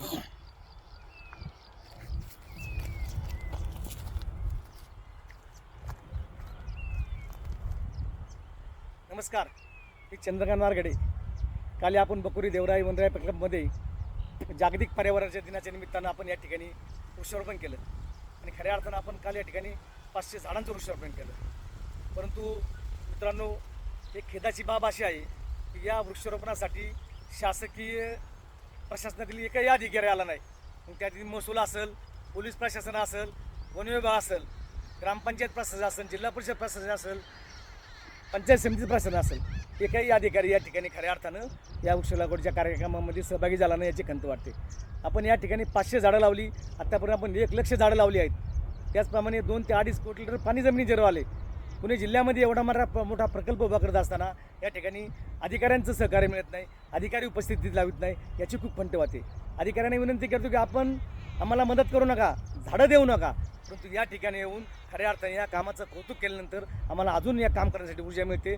नमस्कार मी चंद्रकांत नारगडे काल आपण बकुरी देवराई वनराई क्लबमध्ये जागतिक पर्यावरणाच्या दिनाच्या निमित्तानं आपण या ठिकाणी वृक्षारोपण केलं. आणि खऱ्या अर्थानं आपण काल या ठिकाणी पाचशे झाडांचं वृक्षारोपण केलं. परंतु मित्रांनो एक खेदाची बाब अशी आहे की या वृक्षारोपणासाठी शासकीय प्रशासनातील एकही अधिकारी आला नाही. मग त्यातील महसूल असेल पोलीस प्रशासन असेल वन विभाग असेल ग्रामपंचायत प्रशासन असेल जिल्हा परिषद प्रशासन असेल पंचायत समिती प्रशासन असेल एकही अधिकारी या ठिकाणी खऱ्या अर्थानं या वृक्ष लागवडीच्या कार्यक्रमामध्ये सहभागी झाला नाही याची खंत वाटते. आपण या ठिकाणी पाचशे झाडं लावली आत्तापर्यंत आपण एक लक्ष झाडं लावली आहेत. त्याचप्रमाणे दोन ते अडीच कोटी लिटर पाणी जमिनी जर आले पुणे जिल्ह्यामध्ये एवढा मोठा मोठा प्रकल्प उभा करत असताना या ठिकाणी अधिकाऱ्यांचं सहकार्य मिळत नाही. अधिकारी उपस्थितीत लावित नाही याची खूप खंत वाटते अधिकाऱ्यांना विनंती करतो की आपण आम्हाला मदत करू नका झाडं देऊ नका. परंतु या ठिकाणी येऊन खऱ्या अर्थाने या कामाचं कौतुक केल्यानंतर आम्हाला अजून या काम करण्यासाठी ऊर्जा मिळते.